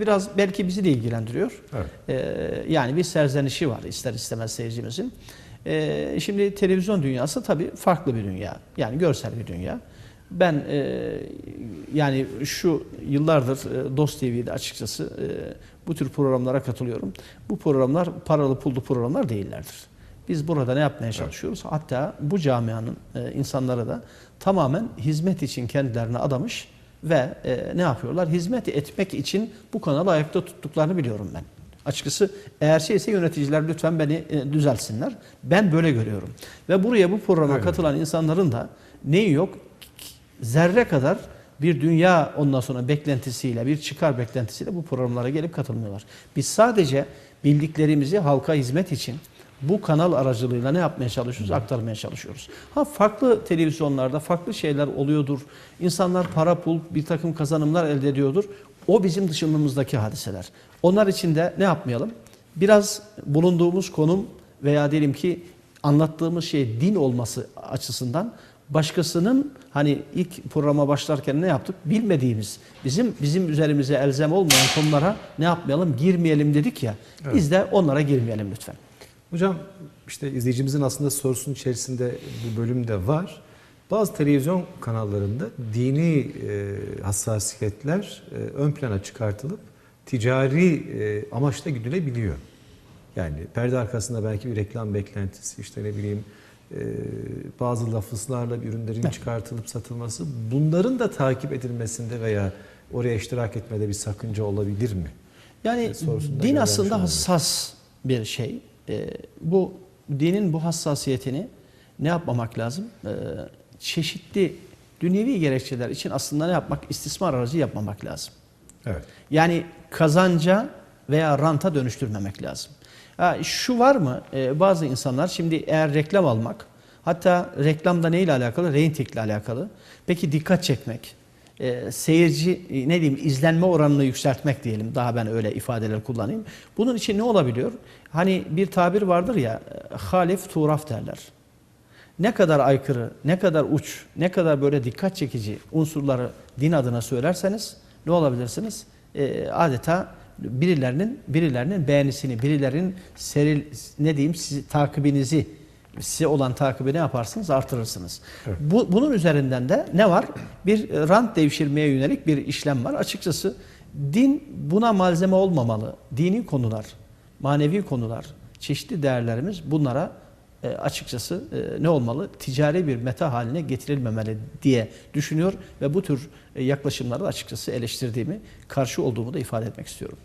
Biraz belki bizi de ilgilendiriyor. Evet. Ee, yani bir serzenişi var ister istemez seyircimizin. Ee, şimdi televizyon dünyası tabii farklı bir dünya. Yani görsel bir dünya. Ben e, yani şu yıllardır e, Dost TV'de açıkçası e, bu tür programlara katılıyorum. Bu programlar paralı pullu programlar değillerdir. Biz burada ne yapmaya çalışıyoruz? Hatta bu camianın e, insanları da tamamen hizmet için kendilerini adamış ve e, ne yapıyorlar? Hizmet etmek için bu kanalı ayakta tuttuklarını biliyorum ben. Açıkçası eğer şeyse yöneticiler lütfen beni e, düzeltsinler. Ben böyle görüyorum. Ve buraya bu programa Öyle. katılan insanların da neyi yok? Zerre kadar bir dünya ondan sonra beklentisiyle, bir çıkar beklentisiyle bu programlara gelip katılmıyorlar. Biz sadece bildiklerimizi halka hizmet için bu kanal aracılığıyla ne yapmaya çalışıyoruz? Aktarmaya çalışıyoruz. Ha farklı televizyonlarda farklı şeyler oluyordur. İnsanlar para pul bir takım kazanımlar elde ediyordur. O bizim dışımızdaki hadiseler. Onlar için de ne yapmayalım? Biraz bulunduğumuz konum veya diyelim ki anlattığımız şey din olması açısından başkasının hani ilk programa başlarken ne yaptık? Bilmediğimiz, bizim bizim üzerimize elzem olmayan konulara ne yapmayalım? Girmeyelim dedik ya. Biz de onlara girmeyelim lütfen. Hocam işte izleyicimizin aslında sorusunun içerisinde bu bölümde var. Bazı televizyon kanallarında dini e, hassasiyetler e, ön plana çıkartılıp ticari e, amaçla güdülebiliyor. Yani perde arkasında belki bir reklam beklentisi, işte ne bileyim e, bazı lafızlarla ürünlerin çıkartılıp satılması bunların da takip edilmesinde veya oraya iştirak etmede bir sakınca olabilir mi? Yani Evet, sorusunda din aslında hassas bir şey. Ee, bu dinin bu hassasiyetini ne yapmamak lazım? Ee, çeşitli dünyevi gerekçeler için aslında ne yapmak? İstismar aracı yapmamak lazım. Evet. Yani kazanca veya ranta dönüştürmemek lazım. Ha, şu var mı? Ee, bazı insanlar şimdi eğer reklam almak, hatta reklamda neyle alakalı? Reytingle alakalı. Peki dikkat çekmek, e, seyirci e, ne diyeyim izlenme oranını yükseltmek diyelim. Daha ben öyle ifadeler kullanayım. Bunun için ne olabiliyor? Hani bir tabir vardır ya, e, halif turaf derler ne kadar aykırı, ne kadar uç, ne kadar böyle dikkat çekici unsurları din adına söylerseniz ne olabilirsiniz? Ee, adeta birilerinin birilerinin beğenisini, birilerinin seril ne diyeyim sizi takibinizi size olan takibi ne yaparsınız? Artırırsınız. Evet. Bu, bunun üzerinden de ne var? Bir rant devşirmeye yönelik bir işlem var. Açıkçası din buna malzeme olmamalı. Dini konular, manevi konular, çeşitli değerlerimiz bunlara e, açıkçası e, ne olmalı? Ticari bir meta haline getirilmemeli diye düşünüyor ve bu tür e, yaklaşımları açıkçası eleştirdiğimi, karşı olduğumu da ifade etmek istiyorum.